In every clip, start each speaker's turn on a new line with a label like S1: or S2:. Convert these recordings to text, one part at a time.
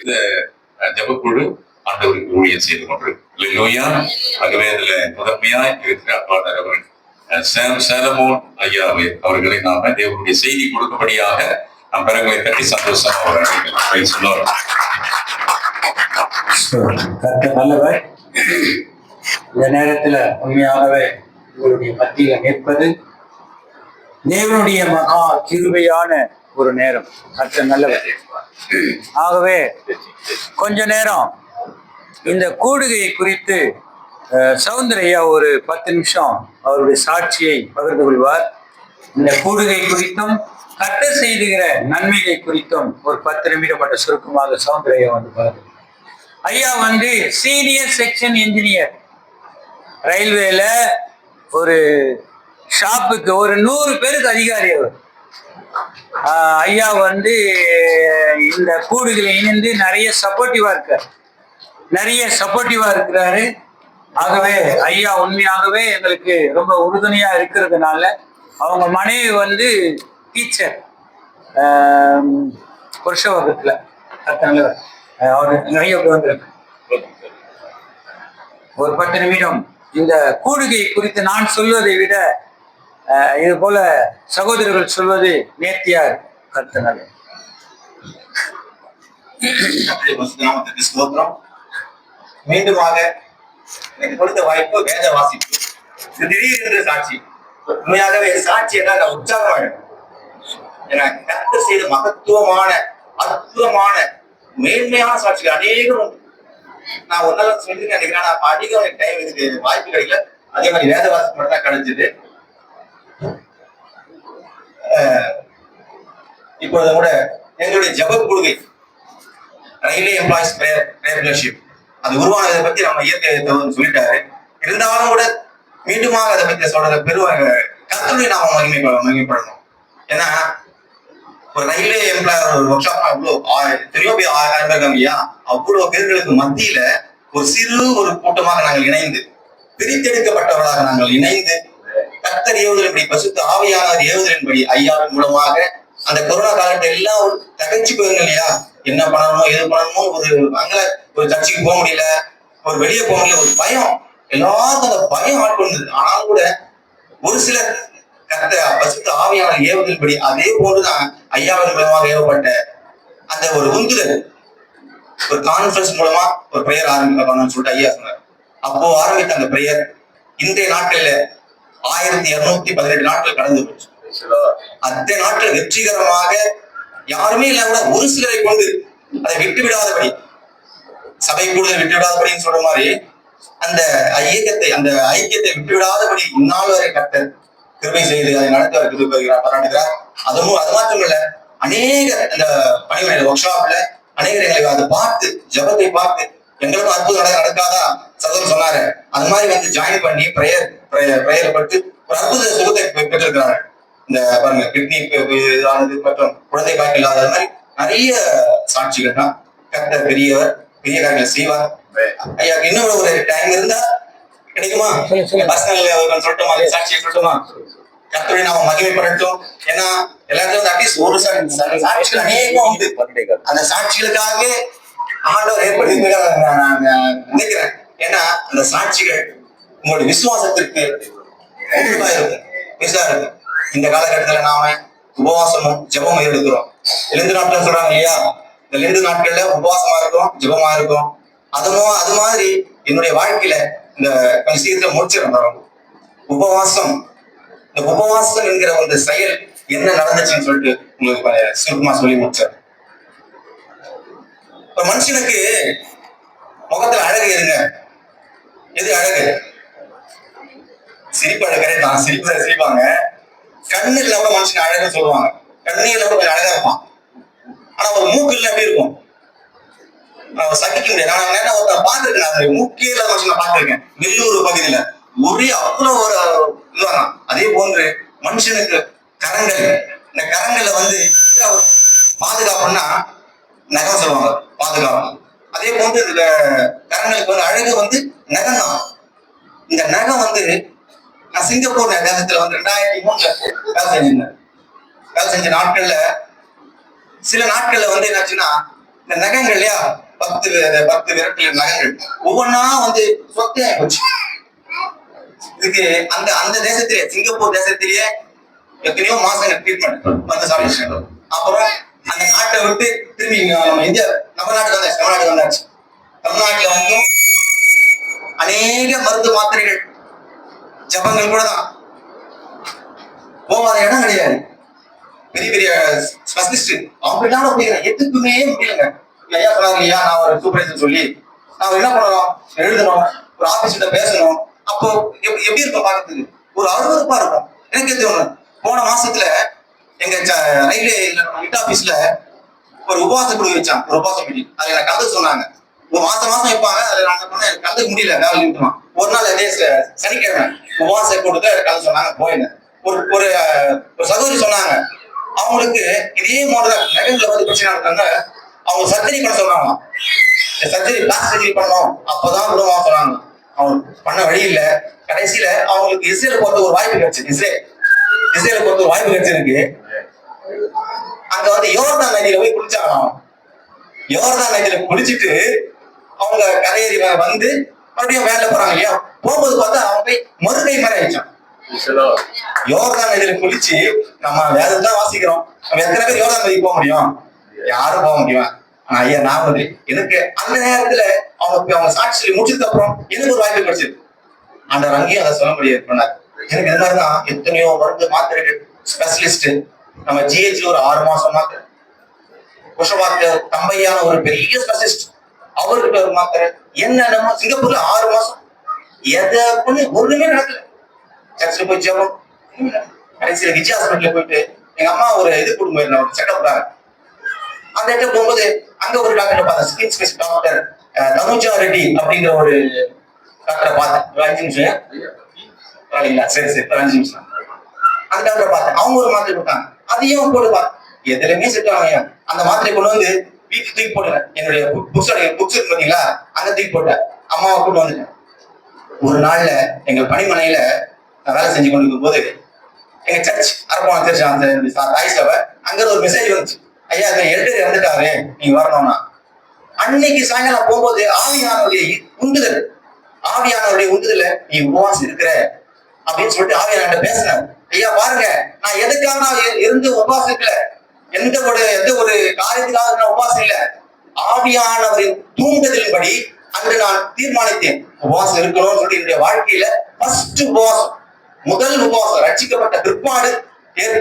S1: இந்த ஜபக்குழு ஆண்டவருக்கு ஊழியம் செய்து கொண்டிருக்கு. ஆகவே இதுல முதன்மையாய் இருக்கிற அப்பாளர் அவர்கள் சேம் சேலமோன் ஐயாவை அவர்களை நாம தேவனுடைய செய்தி கொடுக்கும்படியாக நம் பிறங்களை பற்றி சந்தோஷம் அவர்கள் சொல்லுவார்
S2: கர்த்தர் நல்லவர். இந்த நேரத்துல உண்மையாகவே உங்களுடைய மத்தியில நிற்பது தேவனுடைய மகா கிருபையான ஒரு நேரம். கர்த்தர் நல்லவர். ஆகவே கொஞ்ச நேரம். இந்த கூடுகையை குறித்து சௌந்தரையா ஒரு பத்து நிமிஷம் அவருடைய சாட்சியை பகிர்ந்து கொள்வார். இந்த கூடுகை குறித்தும் கட்ட செய்துகிற நன்மைகளை குறித்தும் ஒரு பத்து நிமிடம் மட்டும் சுருக்கமாக சௌந்தரையா வந்து ஐயா வந்து சீனியர் செக்ஷன் இன்ஜினியர் ரயில்வேல ஒரு ஷாப்புக்கு ஒரு நூறு பேருக்கு அதிகாரி அவர். ஐயா வந்து இந்த கூடுகளை இணைந்து நிறைய சப்போர்ட்டிவா இருக்கார். நிறைய சப்போர்ட்டிவா இருக்கிறாரு. ஆகவே ஐயா உண்மையாகவே எங்களுக்கு ரொம்ப உறுதுணையா இருக்கிறதுனால அவங்க மனைவி வந்து டீச்சர் புருஷ வகுத்துல அதனால அவர் நிறைய வந்திருக்கு ஒரு பத்து நிமிடம். இந்த கூடுகை குறித்து நான் சொல்வதை விட இது போல சகோதரர்கள் சொல்வது நேர்த்தியார் கருத்தினர்
S3: கர்த்தருடைய ஸ்தோத்திரம் மீண்டுமாக எனக்கு கொடுத்த வாய்ப்பு வேத வாசிப்பு. திடீரென்று சாட்சி. உண்மையாகவே சாட்சி என்றால் நான் உற்சாகம் என கர்த்தர் செய்த மகத்துவமான அற்புதமான மேன்மையான சாட்சிகள் அநேகம் உண்டு. நான் ஒன்னால சொல்லி நினைக்கிறேன். நான் அதிகம் எனக்கு டைம் இதுக்கு வாய்ப்பு கிடைக்கல. அதே மாதிரி வேத வாசிப்பு மட்டும் தான் கிடைச்சது. இப்பொழுது கூட எங்களுடைய ஜப குழுகை ரயில்வே எம்ப்ளாயிஸ் பிரேயர் அது உருவானதை பத்தி நம்ம இயற்கை சொல்லிட்டாரு. இருந்தாலும் கூட மீண்டுமாக அதை பத்தி சொல்றத பெருவாக கத்தருடைய நாம மகிமை மகிமைப்படணும் ஏன்னா ஒரு ரயில்வே எம்ப்ளாயர் ஒரு ஒர்க் ஷாப் அவ்வளோ எத்தனையோ போய் ஆயிரம் பேர் இல்லையா? அவ்வளோ பேர்களுக்கு மத்தியில ஒரு சிறு ஒரு கூட்டமாக நாங்கள் இணைந்து பிரித்தெடுக்கப்பட்டவர்களாக நாங்கள் இணைந்து கத்தர் ஏவுதலின்படி பசுத்த ஆவியானவர் ஏவுதலின்படி ஐயாவின் மூலமாக அந்த கொரோனா காலத்துல எல்லாம் ஒரு தகச்சு போயிருங்க இல்லையா? என்ன பண்ணணும் எது பண்ணணுமோ ஒரு அங்க ஒரு சர்ச்சுக்கு போக முடியல ஒரு வெளியே போக முடியல ஒரு பயம். எல்லாருக்கும் அந்த பயம் ஆட்கொண்டது ஆனாலும் கூட ஒரு சிலர் கத்த பசுத்த ஆவியானவர் ஏவுதலின்படி அதே போன்றுதான் ஐயாவின் மூலமாக ஏவப்பட்ட அந்த ஒரு உந்துதல். ஒரு கான்ஃபரன்ஸ் மூலமா ஒரு பிரேயர் ஆரம்பிக்கணும்னு சொல்லிட்டு ஐயா சொன்னார். அப்போ ஆரம்பித்த அந்த பிரேயர் இன்றைய நாட்கள்ல ஆயிரத்தி இருநூத்தி பதினெட்டு நாட்கள் கடந்து போச்சு. அத்தனை நாட்கள் வெற்றிகரமாக யாருமே இல்ல கூட ஒரு சிலரை கொண்டு அதை விட்டு விடாதபடி சபை கூடுதல் விட்டு விடாதபடின்னு சொல்ற மாதிரி அந்த இயக்கத்தை அந்த ஐக்கியத்தை விட்டு விடாதபடி இந்நாள் வரை கர்த்தர் கிருபை செய்து அதை நடத்தி அவர் கிருபை செய்கிறார், பாராட்டுகிறார். அதுவும் அது மாத்திரம் இல்ல அநேக அந்த பணிமனை ஒர்க் ஷாப்ல அநேகர் எங்களை அதை பார்த்து ஜெபத்தை பார்த்து எங்களுக்கும் அற்புதம் நடக்காதா? சகோதரர் சொன்னாரு. அது மாதிரி வந்து ஜாயின் பண்ணி பிரேயர் பிரேயர் பட்டு ஒரு அற்புத சுகத்தை பெ- பெற்றிருக்கிறாரு இந்த பாருங்க கிட்னி இதானது மற்றும் குழந்தை பாய்க்கு இல்லாத மாதிரி நிறைய சாட்சிகள் தான் கர்த்தர் பெரியவர் பெரிய காரியங்களை செய்வார். ஐயா இன்னும் ஒரு டைம் இருந்தா கிடைக்குமா. பர்சனல் சொல்லட்டுமா? சாட்சியை சொல்லட்டுமா? கர்த்தரை நாம மகிமைப்படட்டும். ஏன்னா எல்லாத்தையும் வந்து அட்லீஸ்ட் ஒரு சாட்சிகள் அநேகம் உண்டு. அந்த சாட்சிகளுக்காகவே ஆண்டவர் ஏற்படுத்தி நான் நினைக்கிறேன். ஏன்னா அந்த சாட்சிகள் உங்களுடைய விசுவாசத்திற்கு இருக்கும் பெருசா இருக்கும் இந்த காலகட்டத்துல நாம உபவாசமும் ஜெபமும் எடுக்கிறோம். எழுந்து நாட்கள் சொல்றாங்க இல்லையா? இந்த லெந்து நாட்கள்ல உபவாசமா இருக்கும் ஜெபமா இருக்கும். அதுவும் அது மாதிரி என்னுடைய வாழ்க்கையில இந்த கொஞ்சம் சீக்கிரம் முடிச்சிருந்தோம் உபவாசம் இந்த உபவாசம் என்கிற அந்த செயல் என்ன நடந்துச்சுன்னு சொல்லிட்டு உங்களுக்கு ப- சுருக்கமா சொல்லி முடிச்சார் ஒரு மனுஷனுக்கு முகத்துல அழகு எதுங்க? எது அழகு? சிரிப்பு அழகு தான் சிரிப்பு சிரிப்பாங்க. கண்ணு இல்லாம மனுஷன் அழகு சொல்லுவாங்க. கண்ணே இல்லாம கொஞ்சம் அழகா இருப்பான். ஆனா ஒரு மூக்கு இல்ல அப்படி இருக்கும் சகிக்க முடியாது. நான் என்ன ஒருத்தன் பார்த்திருக்கேன். அந்த மூக்கே இல்லாத மனுஷன் பார்த்துருக்கேன். நெல்லூர் பகுதியில. ஒரே அவ்வளவு ஒரு இதுவாங்க அதே போன்று மனுஷனுக்கு கரங்கள் வந்து பாதுகாப்புன்னா நகம் சொல்லுவாங்க பாதுகாப்பு அதே போன்று இந்த கரங்களுக்கு வந்து அழகு வந்து நகம் தான் இந்த நகம் வந்து நான் சிங்கப்பூர் தேசத்துல வந்து ரெண்டாயிரத்தி மூணுல வேலை செஞ்சிருந்தேன் வேலை செஞ்ச நாட்கள்ல சில நாட்கள்ல வந்து என்னாச்சுன்னா இந்த நகங்கள் இல்லையா? பத்து பத்து விரட்டில நகங்கள். ஒவ்வொன்றா வந்து சொத்தையாகி போச்சு. இதுக்கு அந்த அந்த தேசத்திலே சிங்கப்பூர் தேசத்திலேயே எத்தனையோ மாசங்கள் ட்ரீட்மெண்ட் மருந்து சாப்பிட்டு அப்புறம் அந்த நாட்டை விட்டு திரும்பி இங்க நம்ம இந்தியா நம்ம நாட்டுக்கு வந்தாச்சு தமிழ்நாட்டுக்கு வந்தாச்சு. தமிழ்நாட்டுல வந்து அநேக மருந்து மாத்திரைகள் ஜபங்கள் கூட தான். போகாத இடம் கிடையாது. பெரிய பெரிய ஸ்பெஷலிஸ்ட் அவங்ககிட்ட முடியலை? எதுக்குமே முடியலங்க. ஐயா சொன்னாங்க இல்லையா நான் ஒரு சூப்பர்வைசர் சொல்லி. நான் என்ன பண்ணணும் எழுதணும் ஒரு ஆபீஸ்கிட்ட பேசணும். அப்போ எப்படி எப்படி இருக்கும் பார்க்கறதுக்கு? ஒரு அருவறுப்பா இருக்கும். எனக்கு தோணும் போன மாசத்துல எங்க ரயில்வே ஹெட் ஆபீஸ்ல ஒரு உபவாச குழு வச்சான் ஒரு உபவாச மீட்டிங் அதுல எனக்கு கலந்து சொன்னாங்க. ஒரு மாசம் மாசம் வைப்பாங்க. அதுல நான் சொன்னேன் எனக்கு கலந்துக்க முடியல வேலை நிமித்தமா ஒரு நாள் அதே சனிக்கிழமை உபவாச கூட்டத்தை கலந்து சொன்னாங்க போயிருந்தேன் ஒரு ஒரு ஒரு சகோதரி சொன்னாங்க. அவங்களுக்கு இதே மாதிரி நகைகள் வந்து பிரச்சனை இருக்காங்க அவங்க சர்ஜரி பண்ண சொன்னாங்க. சர்ஜரி பிளாஸ் சர்ஜரி பண்ணணும். அப்பதான் விடுவாங்க சொன்னாங்க. அவங்க பண்ண வழி இல்லை. கடைசியில அவங்களுக்கு இஸ்ரேல் போறது ஒரு வாய்ப்பு கிடைச்சிருக்கு இஸ்ரேல் இஸ்ரேல் போறது ஒரு வாய்ப்பு கிடைச்சிருக்கு. அங்க வந்து யோர்தான் நதியில போய் குளிச்சாங்க யோர்தான் நதியில குளிச்சுட்டு அவங்க கரையேறி வந்து மறுபடியும் வேலை போறாங்க இல்லையா? போகும்போது பார்த்தா அவங்க போய் மறுகை மாதிரி ஆயிடுச்சான் யோகா நிலையில குளிச்சு நம்ம வேதம் தான் வாசிக்கிறோம். நம்ம எத்தனை பேர் யோகா நதிக்கு போக முடியும்? யாரும் போக முடியும்? ஆனா ஐயா நான் வந்து எனக்கு அந்த நேரத்துல அவங்க அவங்க சாட்சி முடிச்சதுக்கு அப்புறம் எனக்கு ஒரு வாய்ப்பு கிடைச்சது. அந்த அங்கேயும் அதை சொல்ல முடியாது பண்ணார். எனக்கு இந்த மாதிரிதான் எத்தனையோ மருந்து மாத்திரைகள் ஸ்பெஷலிஸ்ட் நம்ம ஜிஹெச்ல ஒரு ஆறு மாசம் மாத்திரை. குஷபாக்க தம்பையான ஒரு பெரிய ஸ்பெஷலிஸ்ட் அவருக்கு ஒரு மாத்திரை. என்னென்னமோ சிங்கப்பூர்ல ஆறு மாசம். எதை ஒண்ணுமே நடக்கல. சர்ச்சில் போய் ஜெபம் கடைசியில விஜய் ஹாஸ்பிட்டல் போயிட்டு எங்க அம்மா ஒரு இது கொடுக்க போயிருந்தேன் ஒரு செக்அப் அந்த இடத்துல போகும்போது அங்க ஒரு டாக்டர் பார்த்தேன். Skin special doctor Tanuja Reddy அப்படிங்கிற ஒரு டாக்டரை பார்த்தேன். ஒரு அஞ்சு நிமிஷம் பரவாயில்லைங்களா? சரி சரி ஒரு அஞ்சு நிமிஷம். அந்த டாக்டரை பார்த்தேன். அவங்க ஒரு மாத்திரை கொடுத்தாங்க. அதையும் போட்டு பார்த்தேன் எதுலையுமே செட் ஆகும் அந்த மாத்திரை கொண்டு வந்து வீட்டு தூக்கி போட்டேன் என்னுடைய புக்ஸ் புக்ஸ் இருக்கு பாத்தீங்களா? அங்க தூக்கி போட்டேன் அம்மாவை கூட்டு வந்துட்டேன். ஒரு நாள்ல எங்க பணிமனையில நான் வேலை செஞ்சு கொண்டு இருக்கும்போது எங்க சர்ச் அரப்பான சர்ச் அந்த தாய் சபை அங்க ஒரு மெசேஜ் வந்துச்சு. ஐயா அந்த எல்டர் இறந்துட்டாரு நீங்க வரணும்னா. அன்னைக்கு சாயங்காலம் போகும்போது ஆவியானவருடைய உந்துதல் ஆவியானவருடைய உந்துதல நீ உபவாசம் இருக்கிற அப்படின்னு சொல்லிட்டு ஆவியானவர்கிட்ட பேசினார். ஐயா பாருங்க நான் எதுக்காக நான் இருந்து உபவாசம் இருக்கல எந்த ஒரு எந்த ஒரு காரியத்துக்காக நான் உபவாசம் இல்ல ஆவியானவரின் தூண்டுதலின்படி அன்று நான் தீர்மானித்தேன். உபவாசம் இருக்கணும்னு சொல்லி என்னுடைய வாழ்க்கையில ஃபர்ஸ்ட் உபவாசம். முதல் உபவாசம் ரட்சிக்கப்பட்ட பிற்பாடு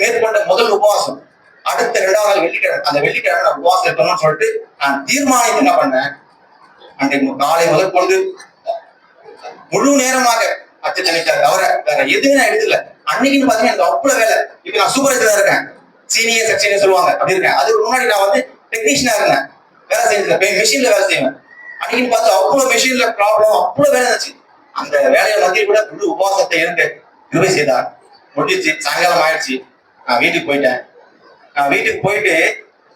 S3: மேற்கொண்ட முதல் உபவாசம். அடுத்த இரண்டாவது நாள் வெள்ளிக்கிழமை அந்த வெள்ளிக்கிழமை நான் உபவாசம் இருக்கணும்னு சொல்லிட்டு நான் தீர்மானித்து என்ன பண்ணேன்? அன்றைக்கு காலை முதல் கொண்டு முழு நேரமாக அச்சத்தனிக்க தவிர வேற எதுவுமே நான் எடுத்துல அன்னைக்குன்னு பாத்தீங்கன்னா எனக்கு அவ்வளவு வேலை. இப்ப நான் சூப்பர்வைசரா இருக்கேன். சீனியர் செக்ஷன் சொல்லுவாங்க. அப்படி இருக்கேன். அதுக்கு முன்னாடி நான் வந்து டெக்னீஷியனா இருந்தேன். வேலை செஞ்சிருந்தேன். மிஷின்ல வேலை செய்வேன். அன்னைக்குன்னு பார்த்து அவ்வளவு மிஷின்ல ப்ராப்ளம் அவ்வளவு வேலை இருந்துச்சு. அந்த வேலையை மத்தியில் கூட முழு உபவாசத்தை இருந்து கிருபை செய்தார். முடிச்சு சாயங்காலம் ஆயிடுச்சு. நான் வீட்டுக்கு போயிட்டேன். நான் வீட்டுக்கு போயிட்டு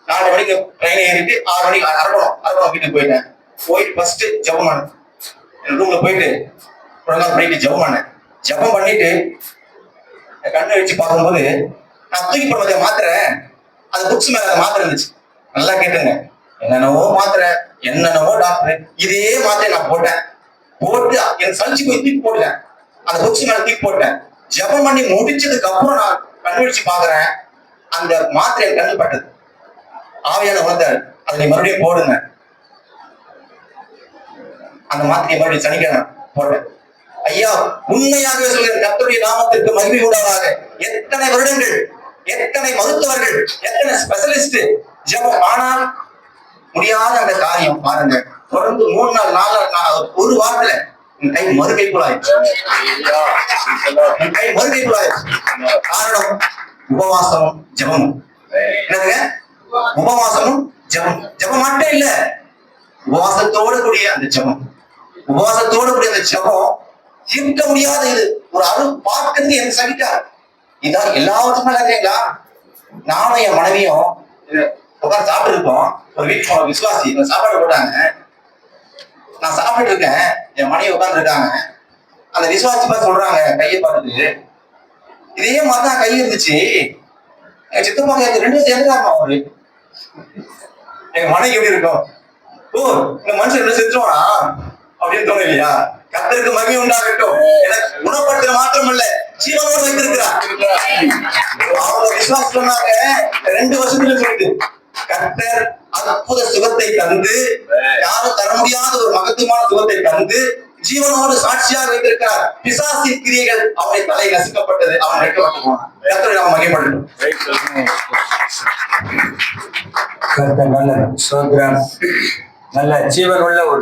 S3: நாலு மணிக்கு ட்ரெயின் ஏறிட்டு ஆறு மணிக்கு அரக்கணும் அரக்கணும் வீட்டுக்கு போயிட்டேன். போயிட்டு ஃபர்ஸ்ட் ஜெபம் பண்ணேன். என் ரூம்ல போயிட்டு குழந்தை பண்ணிட்டு ஜெபம் பண்ணேன். ஜெபம் பண்ணிட்டு என் கண்ணை வச்சு பார்க்கும்போது நான் தூக்கி போடுறத மாத்திரை அந்த புக்ஸ் மேல மாத்திரை இருந்துச்சு. நல்லா கேட்டுங்க. என்னென்னவோ மாத்திரை என்னென்னவோ டாக்டர் இதே மாத்திரை நான் போட்டேன். போட்டு என் சளிச்சு போய் தூக்கி போட்டேன் அந்த புக்ஸ் மேல தூக்கி போட்டேன். ஜெபம் பண்ணி முடிச்சதுக்கு அப்புறம் நான் கண்டுபிடிச்சு பாக்குறேன் அந்த மாத்திரை என் கண்ணில் பட்டது ஆவியான உணர்ந்தாரு அதை நீ மறுபடியும் போடுங்க. அந்த மாத்திரையை மறுபடியும் சனிக்கிழமை போடுறேன் ஐயா உண்மையாகவே சொல்கிறேன் கர்த்தருடைய நாமத்திற்கு மகிமை உண்டாதாக எத்தனை வருடங்கள் எத்தனை மருத்துவர்கள் எத்தனை ஸ்பெஷலிஸ்ட் ஜெபம் ஆனால் முடியாத அந்த காரியம் பாருங்க. தொடர்ந்து மூணு நாள் நாலு நாள் நான் ஒரு வாரத்துல என் கை மறுகை ஆயிடுச்சு என் கை மறுகை ஆயிடுச்சு காரணம் உபவாசமும் ஜபமும் என்னதுங்க? உபவாசமும் ஜெபம். ஜெபம் மட்டும் இல்ல உபவாசத்தோடு கூடிய அந்த ஜெபம். உபவாசத்தோடு கூடிய அந்த ஜபம் இருக்க முடியாத இது. ஒரு அரு பார்க்கறது என் சகிட்டார் இதான் எல்லாவற்றுமே இல்லைங்களா நானும் என் மனைவியும் உட்காந்து சாப்பிட்டு இருக்கோம் ஒரு வீட்டு விசுவாசி இவங்க சாப்பாடு போட்டாங்க. நான் சாப்பிட்டு இருக்கேன். என் மனைவி உட்கார்ந்து இருக்காங்க. அந்த விசுவாசி பார்த்து சொல்றாங்க கையை பார்த்துட்டு. இதே மாதிரி தான் கை இருந்துச்சு. என் சித்தப்பா கேட்டு ரெண்டும் சேர்ந்துட்டாருமா அவரு. எங்க மனைவி எப்படி இருக்கும்? ஓ இந்த மனுஷன் என்ன செத்துருவானா அப்படின்னு தோணும் இல்லையா கத்தருக்கு மகிமை உண்டாகட்டும். எனக்கு குணப்படுத்துற மாத்திரம் இல்ல ஜீவனோடு வைத்திருக்கிறார். அவங்க விசுவாசம் சொன்னாங்க ரெண்டு வருஷத்துல சொல்லிட்டு கர்த்தர் அற்புத சுகத்தை தந்து யாரும் தர முடியாத ஒரு மகத்துவமான சுகத்தை தந்து ஜீவனோடு சாட்சியாக வைத்திருக்கிறார். பிசாசின் கிரியைகள் அவனை தலை நசுக்கப்பட்டது. அவன் வெட்டப்பட்டு போனான் நாம்
S2: கர்த்தர் நல்ல சோதரம் நல்ல ஜீவன் உள்ள ஒரு